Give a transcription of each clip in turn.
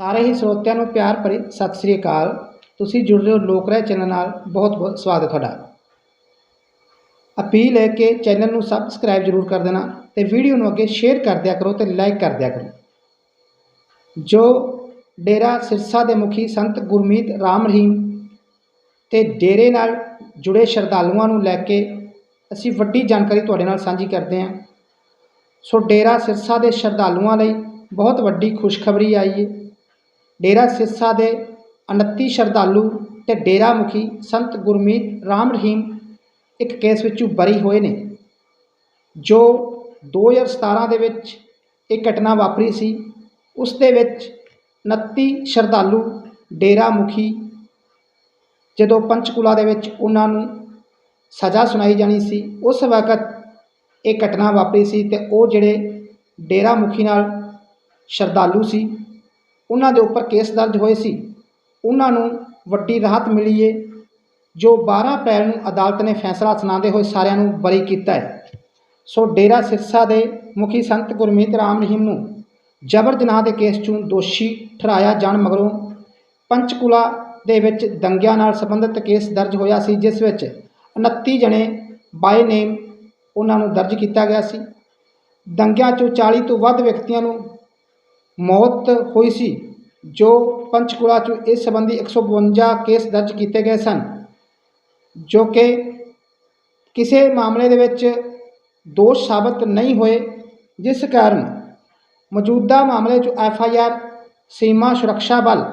ਸਾਰੇ ਹੀ ਸਰੋਤਿਆਂ ਨੂੰ ਪਿਆਰ ਭਰੀ ਸਤਿ ਸ੍ਰੀ ਅਕਾਲ। ਤੁਸੀਂ ਜੁੜ ਰਹੇ ਹੋ ਲੋਕ ਰਾਏ ਚੈਨਲ ਨਾਲ। ਬਹੁਤ ਬਹੁਤ ਸਵਾਗਤ ਹੈ ਤੁਹਾਡਾ। ਅਪੀਲ ਹੈ ਕਿ ਚੈਨਲ ਨੂੰ ਸਬਸਕ੍ਰਾਈਬ ਜ਼ਰੂਰ ਕਰ ਦੇਣਾ ਤੇ ਵੀਡੀਓ ਨੂੰ ਅੱਗੇ ਸ਼ੇਅਰ ਕਰ ਦਿਆ ਕਰੋ ਤੇ ਲਾਈਕ ਕਰ ਦਿਆ ਕਰੋ। ਜੋ ਡੇਰਾ ਸਿਰਸਾ ਦੇ ਮੁਖੀ ਸੰਤ ਗੁਰਮੀਤ ਰਾਮ ਰਹੀਮ ਤੇ ਡੇਰੇ ਨਾਲ ਜੁੜੇ ਸ਼ਰਧਾਲੂਆਂ ਨੂੰ ਲੈ ਕੇ ਅਸੀਂ ਵੱਡੀ ਜਾਣਕਾਰੀ ਤੁਹਾਡੇ ਨਾਲ ਸਾਂਝੀ ਕਰਦੇ ਹਾਂ। ਸੋ ਡੇਰਾ ਸਿਰਸਾ ਦੇ ਸ਼ਰਧਾਲੂਆਂ ਲਈ ਬਹੁਤ ਵੱਡੀ ਖੁਸ਼ਖਬਰੀ ਆਈ ਹੈ। ਡੇਰਾ ਸਿਰਸਾ ਦੇ 29 ਸ਼ਰਧਾਲੂ ਤੇ ਡੇਰਾ ਮੁਖੀ ਸੰਤ ਗੁਰਮੀਤ ਰਾਮ ਰਹੀਮ ਇੱਕ ਕੇਸ ਵਿੱਚੋਂ ਬਰੀ ਹੋਏ ਨੇ, ਜੋ 2017 ਦੇ ਵਿੱਚ ਇਹ ਘਟਨਾ ਵਾਪਰੀ ਸੀ। ਉਸ ਦੇ ਵਿੱਚ 29 ਸ਼ਰਧਾਲੂ ਡੇਰਾ ਮੁਖੀ ਜਦੋਂ ਪੰਚਕੂਲਾ ਦੇ ਵਿੱਚ ਉਹਨਾਂ ਨੂੰ ਸਜ਼ਾ ਸੁਣਾਈ ਜਾਣੀ ਸੀ, ਉਸ ਵਕਤ ਇਹ ਘਟਨਾ ਵਾਪਰੀ ਸੀ ਤੇ ਉਹ ਜਿਹੜੇ ਡੇਰਾ ਮੁਖੀ ਨਾਲ ਸ਼ਰਧਾਲੂ ਸੀ ਉਹਨਾਂ ਦੇ ਉੱਪਰ ਕੇਸ ਦਰਜ ਹੋਏ ਸੀ। ਉਹਨਾਂ ਨੂੰ ਵੱਡੀ ਰਾਹਤ ਮਿਲੀ ਏ, ਜੋ 12 ਅਪ੍ਰੈਲ ਨੂੰ ਅਦਾਲਤ ਨੇ ਫੈਸਲਾ ਸੁਣਾਉਂਦੇ ਹੋਏ ਸਾਰਿਆਂ ਨੂੰ ਬਰੀ ਕੀਤਾ ਹੈ ਸੋ ਡੇਰਾ ਸਿਰਸਾ ਦੇ ਮੁਖੀ ਸੰਤ ਗੁਰਮੀਤ ਰਾਮ ਰਹੀਮ ਨੂੰ ਜਬਰ ਜਨਾਹ ਦੇ ਕੇਸ 'ਚੋਂ ਦੋਸ਼ੀ ਠਹਿਰਾਇਆ ਜਾਣ ਮਗਰੋਂ ਪੰਚਕੂਲਾ ਦੇ ਵਿੱਚ ਦੰਗਿਆਂ ਨਾਲ ਸੰਬੰਧਿਤ ਕੇਸ ਦਰਜ ਹੋਇਆ ਸੀ, ਜਿਸ ਵਿੱਚ 29 ਜਣੇ ਬਾਈ ਨੇਮ ਉਹਨਾਂ ਨੂੰ ਦਰਜ ਕੀਤਾ ਗਿਆ ਸੀ। ਦੰਗਿਆਂ 'ਚੋਂ 40 ਤੋਂ ਵੱਧ ਵਿਅਕਤੀਆਂ ਨੂੰ ਮੌਤ ਹੋਈ ਸੀ। ਜੋ ਪੰਚਕੂਲਾ 'ਚ ਇਸ ਸੰਬੰਧੀ 152 ਕੇਸ ਦਰਜ ਕੀਤੇ ਗਏ ਸਨ, ਜੋ ਕਿ ਕਿਸੇ ਮਾਮਲੇ ਦੇ ਵਿੱਚ ਦੋਸ਼ ਸਾਬਤ ਨਹੀਂ ਹੋਏ, ਜਿਸ ਕਾਰਨ ਮੌਜੂਦਾ ਮਾਮਲੇ 'ਚ ਐਫ ਆਈ ਆਰ ਸੀਮਾ ਸੁਰੱਖਿਆ ਬਲ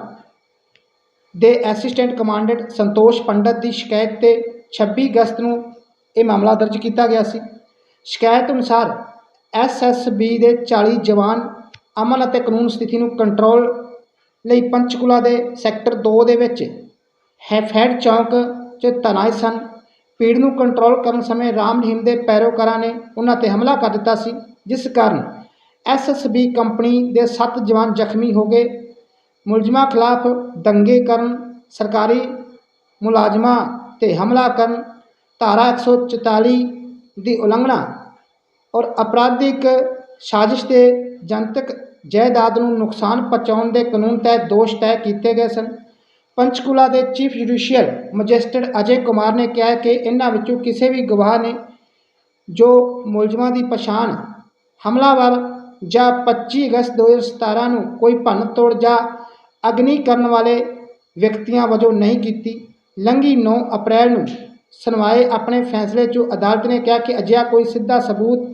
ਦੇ ਐਸਿਸਟੈਂਟ ਕਮਾਂਡੈਂਟ ਸੰਤੋਸ਼ ਪੰਡਤ ਦੀ ਸ਼ਿਕਾਇਤ ਤੇ 26 ਅਗਸਤ ਨੂੰ ਇਹ ਮਾਮਲਾ ਦਰਜ ਕੀਤਾ ਗਿਆ ਸੀ। ਸ਼ਿਕਾਇਤ ਅਨੁਸਾਰ ਐਸ ਐਸ ਬੀ ਦੇ 40 ਜਵਾਨ ਅਮਨ ਅਤੇ ਕਾਨੂੰਨ ਸਥਿਤੀ ਨੂੰ ਕੰਟਰੋਲ ਲਈ ਪੰਚਕੂਲਾ ਦੇ ਸੈਕਟਰ 2 ਦੇ ਵਿੱਚ ਹੈਫੈਡ ਚੌਂਕ 'ਚ ਤੈਨਾਤ ਸਨ। ਭੀੜ ਨੂੰ ਕੰਟਰੋਲ ਕਰਨ ਸਮੇਂ ਰਾਮ ਰਹੀਮ ਦੇ ਪੈਰੋਕਾਰਾਂ ਨੇ ਉਹਨਾਂ ਤੇ ਹਮਲਾ ਕਰ ਦਿੱਤਾ ਸੀ, ਜਿਸ ਕਾਰਨ ਐਸਐਸਬੀ ਕੰਪਨੀ ਦੇ 7 ਜਵਾਨ ਜ਼ਖਮੀ ਹੋ ਗਏ। ਮੁਲਜ਼ਮਾਂ ਖਿਲਾਫ ਦੰਗੇ ਕਰਨ, ਸਰਕਾਰੀ ਮੁਲਾਜ਼ਮਾਂ ਤੇ ਹਮਲਾ ਕਰਨ, ਧਾਰਾ 144 ਦੀ ਉਲੰਘਣਾ ਔਰ ਅਪਰਾਧਿਕ ਸਾਜ਼ਿਸ਼ ਤੇ ਜਨਤਕ ਜਾਇਦਾਦ ਨੂੰ ਨੁਕਸਾਨ ਪਹੁੰਚਾਉਣ ਦੇ ਕਾਨੂੰਨ ਤਹਿਤ ਦੋਸ਼ ਤੈਅ ਕੀਤੇ ਗਏ ਸਨ। ਪੰਚਕੂਲਾ ਦੇ chief judicial magistrate Ajay Kumar ਨੇ ਕਿਹਾ ਕਿ ਇਹਨਾਂ ਵਿੱਚੋਂ ਕਿਸੇ ਵੀ ਗਵਾਹ ਨੇ ਜੋ ਮੁਲਜ਼ਮਾਂ ਦੀ ਪਛਾਣ, ਹਮਲਾਵਰ ਜਾਂ 25 ਅਗਸਤ 2017 ਨੂੰ ਕੋਈ ਭੰਨ ਤੋੜ ਜਾਂ ਅਗਨੀ ਕਰਨ ਵਾਲੇ ਵਿਅਕਤੀਆਂ ਵਜੋਂ ਨਹੀਂ ਕੀਤੀ, ਲੰਘੀ 9 ਅਪ੍ਰੈਲ ਨੂੰ ਸੁਣਵਾਏ ਆਪਣੇ ਫੈਸਲੇ 'ਚ ਅਦਾਲਤ ਨੇ ਕਿਹਾ ਕਿ ਅਜਿਹਾ ਕੋਈ ਸਿੱਧਾ ਸਬੂਤ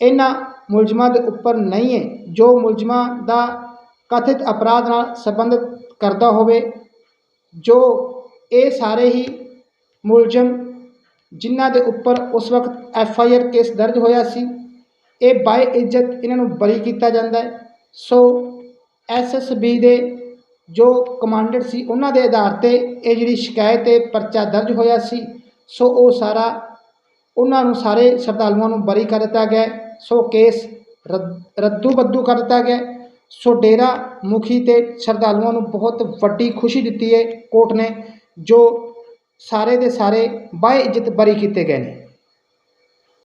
ਇਹਨਾਂ ਮੁਲਜ਼ਮਾਂ ਦੇ ਉੱਪਰ ਨਹੀਂ ਹੈ, ਜੋ ਮੁਲਜ਼ਮਾਂ ਦਾ ਕਥਿਤ ਅਪਰਾਧ ਨਾਲ ਸੰਬੰਧਿਤ ਕਰਦਾ ਹੋਵੇ, ਜੋ ਇਹ ਸਾਰੇ ਹੀ ਮੁਲਜ਼ਮ ਜਿਨ੍ਹਾਂ ਦੇ ਉੱਪਰ ਉਸ ਵਕਤ ਐਫ ਆਈ ਆਰ ਕੇਸ ਦਰਜ ਹੋਇਆ ਸੀ, ਇਹ ਬਾਏ ਇੱਜ਼ਤ ਇਹਨਾਂ ਨੂੰ ਬਰੀ ਕੀਤਾ ਜਾਂਦਾ ਹੈ। ਸੋ ਐਸ ਐਸ ਬੀ ਦੇ ਜੋ ਕਮਾਂਡਰ ਸੀ, ਉਹਨਾਂ ਦੇ ਆਧਾਰ ਤੇ ਇਹ ਜਿਹੜੀ ਸ਼ਿਕਾਇਤ ਹੈ ਪਰਚਾ ਦਰਜ ਹੋਇਆ ਸੀ, ਸੋ ਉਹ ਸਾਰਾ ਉਹਨਾਂ ਨੂੰ ਸਾਰੇ ਸ਼ਰਧਾਲੂਆਂ ਨੂੰ ਬਰੀ ਕਰ ਦਿੱਤਾ ਗਿਆ ਸੋ ਕੇਸ ਰੱਦ- ਰੱਦੂ ਬੱਦੂ ਕਰ ਦਿੱਤਾ ਗਿਆ। ਸੋ ਡੇਰਾ ਮੁਖੀ ਤੇ ਸ਼ਰਧਾਲੂਆਂ ਨੂੰ ਬਹੁਤ ਵੱਡੀ ਖੁਸ਼ੀ ਦਿੱਤੀ ਹੈ ਕੋਰਟ ਨੇ, ਜੋ ਸਾਰੇ ਦੇ ਸਾਰੇ ਬਾਏ ਇੱਜ਼ਤ ਬਰੀ ਕੀਤੇ ਗਏ ਨੇ।